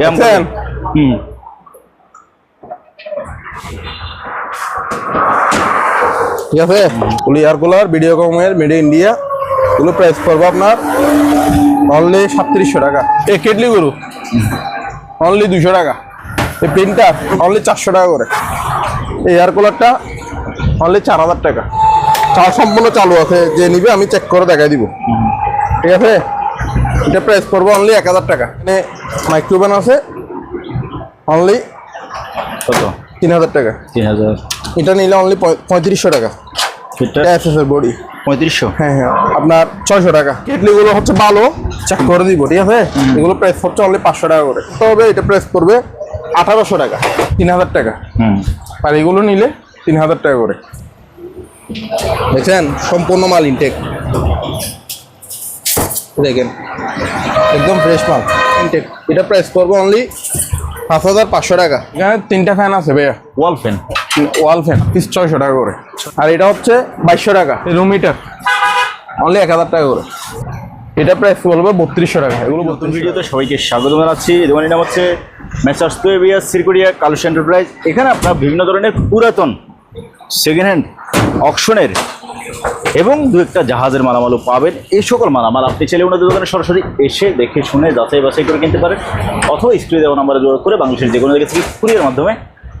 দেখছেন? হুম। ঠিক আছে? এগুলো এয়ার কুলার ভিডিও কমের মেড ইন্ডিয়া এগুলো প্রাইস পড়ব আপনার অনলি সাতত্রিশশো টাকা। এই কেটলি গরু অনলি দুশো টাকা। এই প্রিন্টার অনলি চারশো টাকা করে। এই এয়ার কুলারটা অনলি চার হাজার টাকা। চার সম্পূর্ণ চালু আছে যে নিবে আমি চেক করে দেখাই দিব। ঠিক আছে? এটা প্রাইস পড়ব অনলি এক হাজার টাকা। এখানে মাইক্রোভেন আছে। অনলি কত? তিন হাজার টাকা। তিন হাজার। এটা নিলে অনলি পঁয়ত্রিশশো টাকা। এটা? এটা বডি পঁয়ত্রিশশো? হ্যাঁ হ্যাঁ। আপনার ছয়শো টাকা। কেটলিগুলো হচ্ছে ভালো। চেক করে দিব ঠিক আছে? এগুলো প্রাইস হচ্ছে অনলি পাঁচশো টাকা করে। তবে এটা প্রাইস করবে আঠারোশো টাকা তিন হাজার টাকা। হুম। আর এগুলো নিলে তিন হাজার টাকা করে। দেখছেন? সম্পূর্ণ মাল ইনটেক দেখেন। একদম ফ্রেশ মাল ইনটেক এটা প্রাইস করব অনলি পাঁচ হাজার পাঁচশো টাকা। এখানে তিনটা ফ্যান আছে ভাইয়া। Wall fan wall fan piece ছয়শো টাকা করে। আর এটা হচ্ছে বাইশশো টাকা। রুম হিটার অনলি এক হাজার টাকা করে। এটা প্রাইস বলবে বত্রিশশো টাকা। এগুলো নতুন ভিডিওতে সবাইকে স্বাগত জানাচ্ছি। দোকানের নাম হচ্ছে মেসার্স তুয়েবিয়া সিরকুড়িয়া কালুস এন্টারপ্রাইজ এখানে আপনার বিভিন্ন ধরনের পুরাতন সেকেন্ড হ্যান্ড অকশনের এবং দু একটা জাহাজের মালামালও পাবেন। এই সকল মালামাল আপনি চাইলে ওনাদের দোকানে সরাসরি এসে দেখে শুনে যাচাই বাছাই করে কিনতে পারেন অথবা স্ক্রিনে দেওয়া নাম্বারে যোগাযোগ করে বাংলাদেশের যে কোনো জায়গা থেকে কুরিয়ার মাধ্যমে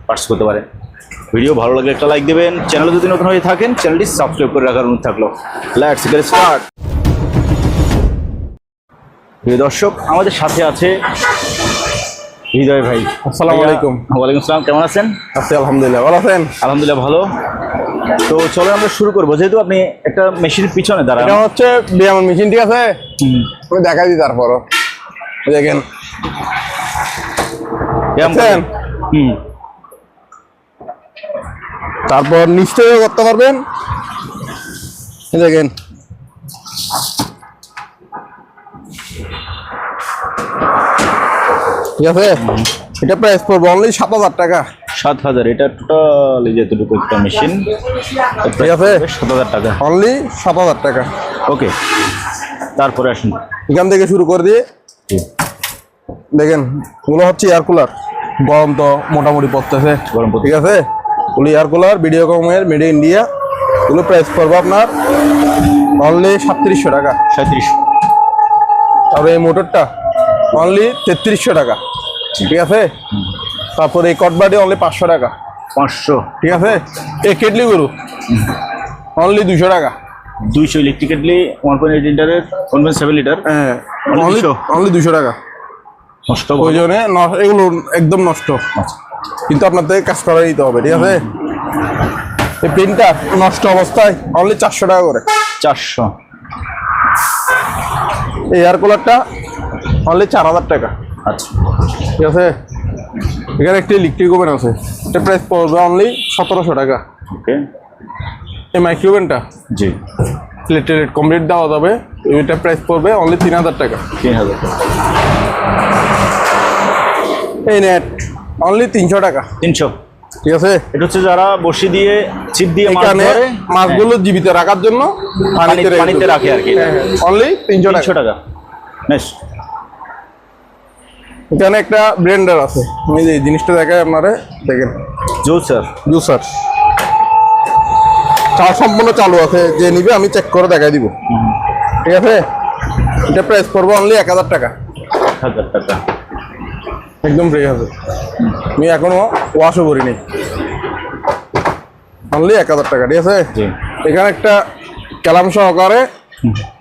পার্স করতে পারেন। ভিডিও ভালো লাগলে একটা লাইক দেবেন। চ্যানেলে যদি নতুন হয়ে থাকেন, চ্যানেলটি সাবস্ক্রাইব করে রাখার অনুরোধ থাকল। লেটস গেট স্টার্ট প্রিয় দর্শক, আমাদের সাথে আছে হৃদয় ভাই আসসালামু আলাইকুম। ওয়ালাইকুম আসসালাম কেমন আছেন? আছি আলহামদুলিল্লাহ ভালো আছেন? আলহামদুলিল্লাহ ভালো। তো চলো আমরা শুরু করব। যেহেতু আপনি একটা মেশিনের পিছনে দাঁড়ান। এটা হচ্ছে বিয়ামন মেশিন ঠিক আছে? আমি দেখাই দিই তারপরও। দেখেন। হুম। তারপর নিশ্চয়ই করতে পারবেন। দেখেন। ঠিক আছে? এটা প্রাইস পড়বে অনলি সাত হাজার টাকা। সাত হাজার এটা টোটাল যেতটুকু একটা মেশিন ঠিক আছে। সাত হাজার টাকা। অনলি সাত হাজার টাকা। ওকে তারপরে আসুন। এখান থেকে শুরু করে দিয়ে দেখেন ওগুলো হচ্ছে এয়ার কুলার গরম তো মোটামুটি পড়তেছে। গরম ঠিক আছে? ওগুলো এয়ার কুলার ভিডিও কমের মেড ইন্ডিয়া এগুলো প্রাইস পড়বে আপনার অনলি সাতত্রিশশো টাকা। সাঁত্রিশ। তারপরে এই মোটরটা অনলি তেত্রিশশো টাকা। ঠিক আছে? তারপরে এই কটবাটি অনলি পাঁচশো টাকা। পাঁচশো। ঠিক আছে? এই কেটলি গরু। অনলি দুশো টাকা। দুইশো electric kettle one point eight লিটারের ওয়ান পয়েন্ট সেভেন লিটার হ্যাঁ অনলি 200? অনলি দুশো টাকা। নষ্ট ওই জন্যে এগুলো একদম নষ্ট। কিন্তু আপনার থেকে কাজ করা দিতে হবে ঠিক আছে? এই পেনটা নষ্ট অবস্থায় অনলি চারশো টাকা করে। চারশো। এই এয়ার কুলারটা অনলি চার হাজার টাকা। আচ্ছা। ঠিক আছে? এখানে একটি ইলেকট্রিক ওভেন আছে। এটা প্রাইস পড়বে অনলি সতেরোশো টাকা। ওকে এই মাইক্রোওভেনটা জি। প্লেটেড কমপ্লিট দেওয়া যাবে। এটা প্রাইস পড়বে অনলি তিন হাজার টাকা। তিন হাজার টাকা। এই নেট অনলি তিনশো টাকা। তিনশো। ঠিক আছে? এটা হচ্ছে যারা বসি দিয়ে ছিপ দিয়ে এখানে মাছগুলো জীবিত রাখার জন্য পানিতে রাখে আর কি। অনলি তিনশো টাকা। তিনশো টাকা। বেশ। এখানে একটা ব্লেন্ডার আছে। আমি যে এই জিনিসটা দেখাই আপনারা দেখেন। জুসার। জুসার। চার সম্পূর্ণ চালু আছে যে নিবে আমি চেক করে দেখাই দিব। ঠিক আছে? এটা প্রাইস পড়বে অনলি এক হাজার টাকা। হাজার টাকা। একদম ফ্রি আছে আমি এখনও ওয়াশও করিনি। অনলি এক হাজার টাকা ঠিক আছে? এখানে একটা ক্যালাম সহকারে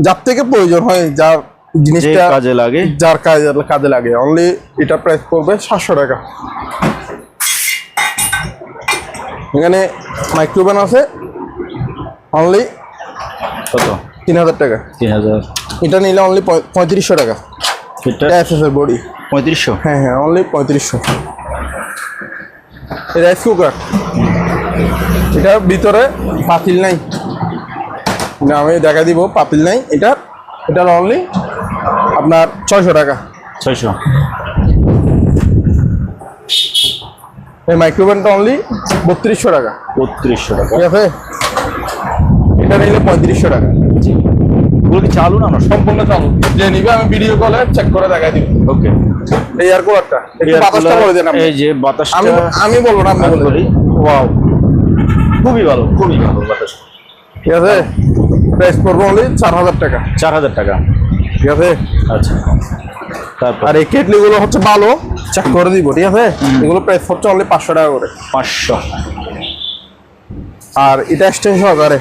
যার থেকে প্রয়োজন হয় যার জিনিসটা কাজে লাগে। যার কাজে কাজে লাগে। অনলি এটা প্রাইস পড়বে সাতশো টাকা। এখানে মাইক্রোভেন আছে। অনলি কত? তিন হাজার টাকা। তিন হাজার এটা নিলে অনলি পঁয়ত্রিশশো টাকা। এটা? বডি পঁয়ত্রিশশো? হ্যাঁ হ্যাঁ অনলি পঁয়ত্রিশশো। রাইস কুকার এটার ভিতরে পাতিল নাই। আমি দেখা দিব পাতিল নাই। এটা এটার অনলি আপনার ছয়শো টাকা। ছয়শো। এই মাইক্রোওভেনটা অনলি বত্রিশশো টাকা। বত্রিশশো টাকা। ঠিক আছে? এটা নিলে পঁয়ত্রিশশো টাকা। এগুলো কি চালু না সম্পূর্ণ চালু। যে নিবে আমি ভিডিও কলে চেক করে দেখাই দিব। ওকে। এই এয়ার কুলারটা একটু বাতাসটা বলে দেন আপনি। এই যে বাতাসটা আমি আমি বলব না আপনি বলে। ওয়াও খুবই ভালো খুবই ভালো বাতাস। ঠিক আছে? প্রাইস পড়ব অনলি চার হাজার টাকা। চার হাজার টাকা। ঠিক আছে? আচ্ছা। তারপর? আর এই কেটলি গুলো হচ্ছে ভালো। চেক করে দিব ঠিক আছে? এগুলো প্রাইস হচ্ছে অনলি পাঁচশো টাকা করে। পাঁচশো। আর এটা এক্সটেন্স সহকারে।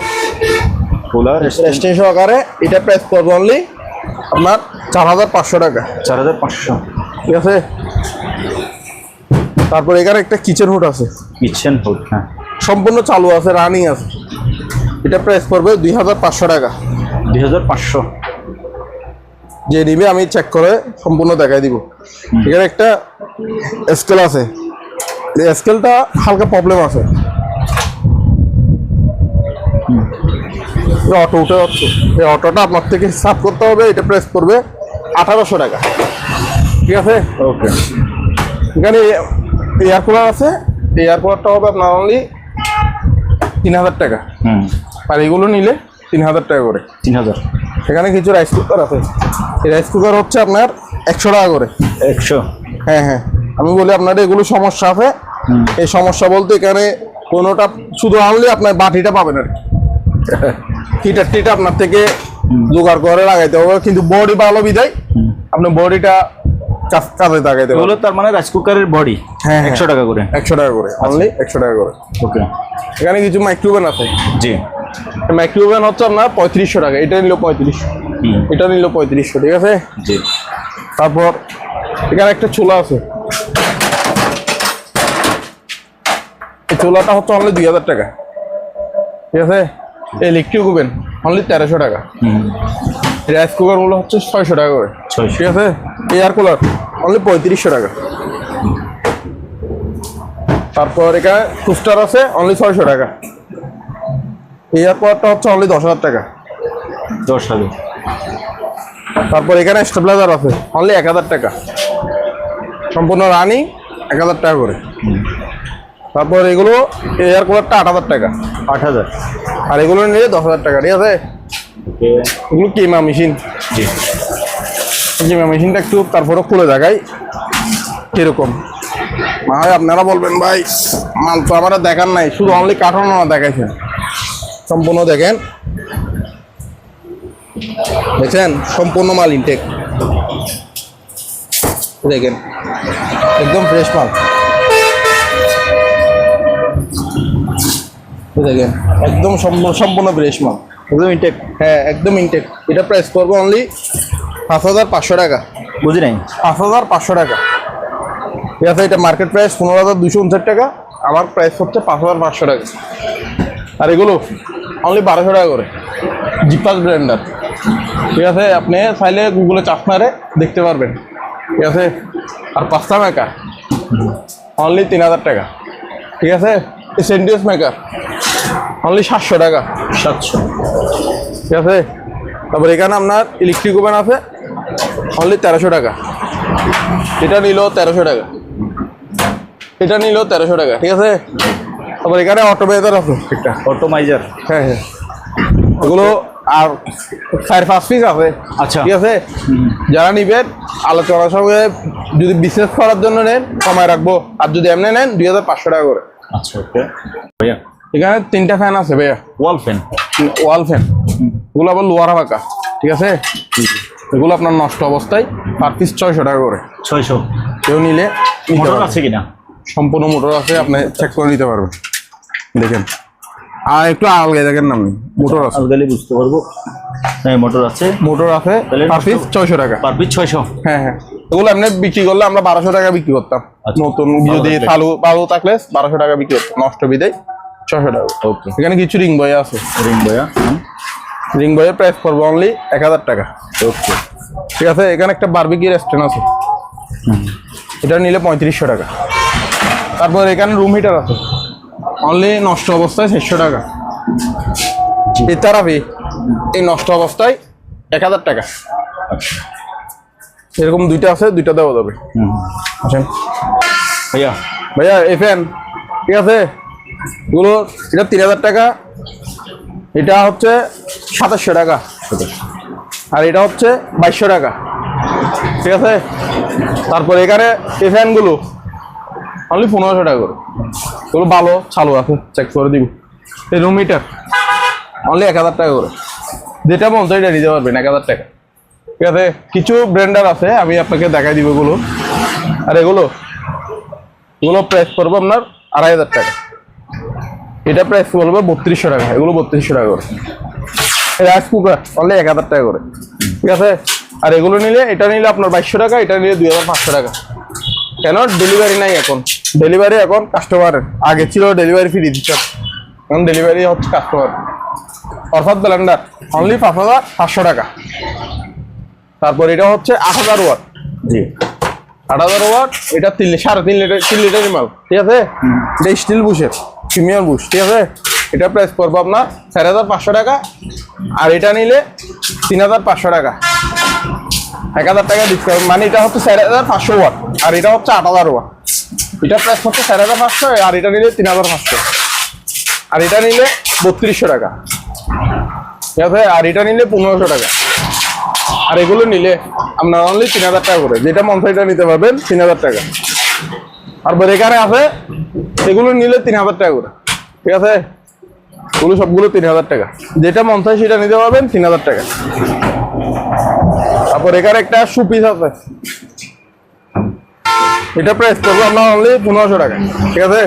কুলার এক্সটেন্স সহকারে এটা প্রাইস পড়বে অনলি আপনার চার হাজার পাঁচশো টাকা। চার হাজার পাঁচশো। ঠিক আছে? তারপর এখানে একটা কিচেন হুড আছে। কিচেন হুড হ্যাঁ। সম্পূর্ণ চালু আছে রানিং আছে। এটা প্রাইস পড়বে দুই হাজার পাঁচশো টাকা। দুই হাজার পাঁচশো। যে নিবে আমি চেক করে সম্পূর্ণ দেখাই দিব। এখানে একটা স্কেল আছে। এই স্কেলটা হালকা প্রবলেম আছে। অটো উঠে যাচ্ছে। এই অটোটা আপনার থেকে সাফ করতে হবে এটা প্রেস করবে আঠারোশো টাকা। ঠিক আছে? ওকে এখানে এয়ার কুলার আছে। এয়ার কুলারটা হবে আপনার অনলি তিন হাজার টাকা। হুম। আর এগুলো নিলে তিন হাজার টাকা করে। তিন হাজার। এখানে কিছু রাইস কুকার আছে। এই রাইস কুকার হচ্ছে আপনার একশো টাকা করে। একশো। হ্যাঁ হ্যাঁ। আমি বলি আপনার এগুলো সমস্যা আছে। এই সমস্যা বলতে এখানে কোনোটা শুধু আনলে আপনার বাটিটা পাবেন আর হিটার টিটা আপনার থেকে জোগাড় করে লাগাইতে হবে। কিন্তু বডি ভালো বিদায়। আপনার বডিটা কাজে লাগাইতে এগুলো তার মানে রাইস কুকারের বডি হ্যাঁ। একশো টাকা করে। একশো টাকা করে অনলি একশো টাকা করে। ওকে এখানে কিছু মাইক্রোওভেন আছে। জি। মাইক্রোওভেন হচ্ছে আপনার পঁয়ত্রিশশো টাকা এটা নিল পঁয়ত্রিশশো। এটা নিল পঁয়ত্রিশশো ঠিক আছে? জি। তারপর এখানে একটা চুলা আছে। এই চুলাটা হচ্ছে অনলি দুই হাজার টাকা। ঠিক আছে? ইলেকট্রিক ওভেন অনলি তেরোশো টাকা। রাইস কুকারগুলো হচ্ছে ছয়শো টাকা করে। ঠিক আছে? এয়ার কুলার অনলি পঁয়ত্রিশশো টাকা। তারপর এখানে টুস্টার আছে অনলি ছয়শো টাকা। এয়ার কুলারটা হচ্ছে অনলি দশ হাজার টাকা। দশ হাজার। তারপর এখানে স্টেবিলাইজার আছে অনলি এক হাজার টাকা। সম্পূর্ণ রানি এক হাজার টাকা করে। তারপর এগুলো এয়ার কুলারটা আট হাজার টাকা। আট হাজার। আর এগুলো নিলে দশ হাজার টাকা ঠিক আছে? এগুলো কিমা মেশিন? কিমা মেশিনটা একটু তারপরে খুলে দেখাই কীরকম। ভাই আপনারা বলবেন ভাই মাল তো আমার দেখার নাই শুধু অনলি কাঠানো না দেখাইছেন। সম্পূর্ণ দেখেন। দেখছেন? সম্পূর্ণ মাল ইনটেক দেখেন একদম ফ্রেশ মাল। দেখেন একদম সম্পূর্ণ সম্পূর্ণ ফ্রেশ মাল। একদম ইনটেক হ্যাঁ একদম ইনটেক এটা প্রাইস করব অনলি পাঁচ হাজার পাঁচশো টাকা। বুঝি নাই? পাঁচ হাজার পাঁচশো টাকা। ঠিক আছে এটা মার্কেট প্রাইস পনেরো হাজার দুশো উনষাট টাকা। আমার প্রাইস হচ্ছে পাঁচ হাজার পাঁচশো টাকা। আর এগুলো অনলি বারোশো টাকা করে। জিপাস ব্র্যান্ডার ঠিক আছে আপনি চাইলে গুগলে চাপ মারে দেখতে পারবেন। ঠিক আছে আর পাঁচটা মেকার অনলি তিন হাজার টাকা। ঠিক আছে সেন্টিয়াস মেকার অনলি সাতশো টাকা। সাতশো। ঠিক আছে? তারপর এখানে আপনার ইলেকট্রিক ওভেন আছে অনলি তেরোশো টাকা। এটা নিল তেরোশো টাকা। এটা নিল তেরোশো টাকা ঠিক আছে? তারপর এখানে অটো বেজার আছে একটা অটোমাইজার। হ্যাঁ হ্যাঁ। এগুলো আর চার পাঁচ পিস আছে আচ্ছা। ঠিক আছে? যারা নিবেন আলোচনার সঙ্গে যদি বিজনেস করার জন্য নেন কমায় রাখব। আর যদি এমনি নেন দুই হাজার পাঁচশো টাকা করে। আচ্ছা ওকে ভাইয়া এখানে তিনটা ফ্যান আছে ভাইয়া। ওয়াল ফ্যান ওয়াল ফ্যান এগুলো আবার লোয়ার বাঁকা ঠিক আছে? এগুলো আপনার নষ্ট অবস্থায় পার পিস ছয়শো টাকা করে। ছয়শো। কেউ নিলে মোটর আছে কিনা? সম্পূর্ণ মোটর আছে আপনি চেক করে নিতে পারবেন। দেখেন। আর একটু আলগাই দেখেন না আপনি মোটর আছে। আলগালি বুঝতে পারব। হ্যাঁ মোটর আছে। মোটর আছে পার পিস ছয়শো টাকা। পার পিস ছয়শো। হ্যাঁ হ্যাঁ। এগুলো এমনি বিক্রি করলে আমরা বারোশো টাকা বিক্রি করতাম। আচ্ছা। নতুন ভালো যদি। চালু ভালো থাকলে বারোশো টাকা বিক্রি করতাম নষ্ট বিদায়। ছশো টাকা। ওকে এখানে কিছু রিং বয় আছে। রিং ভাইয়া রিং বয়ের প্রাইস পড়ব অনলি এক হাজার টাকা। ওকে ঠিক আছে এখানে একটা বারবিকি রেস্টুরেন্ট আছে। এটা নিলে পঁয়ত্রিশশো টাকা। তারপর এখানে রুম হিটার আছে। অনলি নষ্ট অবস্থায় চারশো টাকা। এই থেরাপি এই নষ্ট অবস্থায় এক হাজার টাকা। এরকম দুইটা আছে দুইটা দেওয়া যাবে। আসেন ভাইয়া। ভাইয়া এই ফ্যান ঠিক আছে? এগুলো এটা তিন হাজার টাকা। এটা হচ্ছে সাতাশশো টাকা। আর এটা হচ্ছে বাইশশো টাকা। ঠিক আছে? তারপর এখানে এই ফ্যানগুলো অনলি পনেরোশো টাকা করে। এগুলো ভালো, চালু আছে চেক করে দিব। এই রুম হিটার অনলি এক হাজার টাকা করে। যেটা মন এটা নিতে পারবেন, এক হাজার টাকা। ঠিক আছে? কিছু ব্র্যান্ডার আছে, আমি আপনাকে দেখাই দিব এগুলো। আর এগুলো এগুলো প্রাইস পড়বে আপনার আড়াই হাজার টাকা। এটা প্রাইস পড়বে বত্রিশশো টাকা। এগুলো বত্রিশশো টাকা করে। রাইস কুকার অনলি এক হাজার টাকা করে। ঠিক আছে? আর এগুলো নিলে এটা নিলে আপনার বাইশশো টাকা এটা নিলে দুই হাজার পাঁচশো টাকা। কেন? ডেলিভারি নাই এখন। ডেলিভারি এখন কাস্টমার আগে ছিল ডেলিভারি ফ্রি দিচ্ছে এখন ডেলিভারি হচ্ছে কাস্টমার অর্থাৎ ব্লেন্ডার অনলি পাঁচ হাজার পাঁচশো টাকা। তারপর এটা হচ্ছে আট হাজার ওয়াট। জি। আট হাজার ওয়াট এটা তিন সাড়ে তিন লিটার তিন লিটারের মাল। ঠিক আছে? এটা স্টিল বুশের। প্রিমিয়াম বুশ, ঠিক আছে? এটা প্রাইস পড়বে আপনার চার হাজার পাঁচশো টাকা, আর এটা নিলে তিন হাজার পাঁচশো টাকা। এক হাজার টাকা ডিসকাউন্ট মানে এটা হচ্ছে চার হাজার পাঁচশো ওয়াট, আর এটা হচ্ছে আট হাজার ওয়াট। এটা প্রাইস হচ্ছে চার হাজার পাঁচশো, আর এটা নিলে তিন হাজার পাঁচশো। আর এটা নিলে বত্রিশশো টাকা। ঠিক আছে? আর এটা নিলে পনেরোশো টাকা। আর এগুলো নিলে আপনার অনলি তিন হাজার টাকা করে, যেটা মন চাই এটা নিতে পারবেন তিন হাজার টাকা। তারপর এখানে আছে এগুলো নিলে তিন হাজার টাকা করে। ঠিক আছে? এগুলো সবগুলো তিন হাজার টাকা। যেটা মন চাই সেটা নিতে পারবেন তিন হাজার টাকা। তারপর এখানে একটা সুপিস আছে। এটা প্রাইস করব আপনার অনলি পনেরোশো টাকা। ঠিক আছে?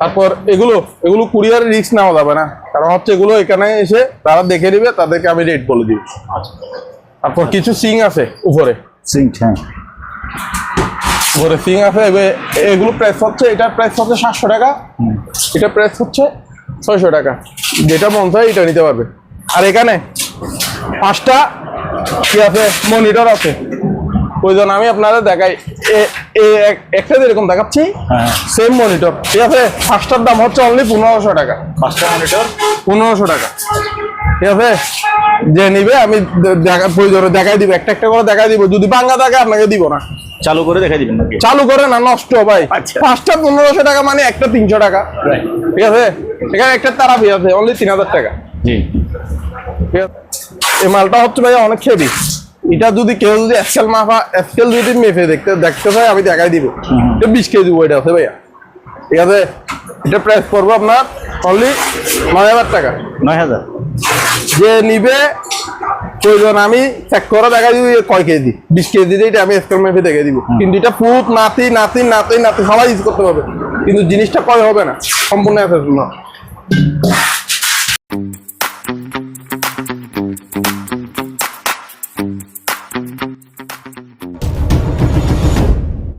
তারপর এগুলো এগুলো কুরিয়ার রিস্ক নেওয়া যাবে না। কারণ হচ্ছে এগুলো এখানে এসে তারা দেখে দিবে তাদেরকে আমি রেট বলে দিই। তারপর কিছু সিং আছে উপরে। সিঙ্ক হ্যাঁ। উপরে সিং আছে এগুলো প্রাইস হচ্ছে এটা প্রাইস হচ্ছে সাতশো টাকা। এটা প্রাইস হচ্ছে ছয়শো টাকা। যেটা মন চায় এটা নিতে পারবে। আর এখানে পাঁচটা কি আছে? মনিটর আছে। ওই জন্য আমি আপনারা দেখাই। একটা যেরকম দেখাচ্ছি হ্যাঁ। সেম মনিটর ঠিক আছে? পাঁচটার দাম হচ্ছে অনলি পনেরোশো টাকা। পাঁচটা মনিটর পনেরোশো টাকা। ঠিক আছে? যে নিবে আমি প্রয়োজনে দেখাই দিব। একটা একটা করে দেখাই দিব। যদি বাঙ্গা থাকে আপনাকে দিব না। চালু করে দেখাই দিবেন চালু করে না নষ্ট ভাই। আচ্ছা। পাঁচটা পনেরোশো টাকা মানে একটা তিনশো টাকা। ঠিক আছে? এখানে একটা তারাপি আছে অনলি তিন হাজার টাকা। জি। ঠিক আছে? এই মালটা হচ্ছে ভাই অনেক হেভি এটা যদি কেউ যদি এক্সেল মাফা এক্সেল যদি মেপে দেখতে দেখতে চাই আমি দেখাই দিব। এটা বিশ কেজি ওয়েট আছে ভাইয়া। ঠিক আছে? এটা প্রাইস পড়ব আপনার অনলি নয় হাজার টাকা। নয় হাজার। যে নিবে প্রয়োজন আমি চেক করে দেখা দিব কয় কেজি। বিশ কেজি দিয়ে এটা আমি স্কেল মেপে দেখে দিব। কিন্তু এটা পুত নাতি নাতি নাতি নাতি সবাই ইউজ করতে পারবে। কিন্তু জিনিসটা কয় হবে না? সম্পূর্ণ অ্যাসেস না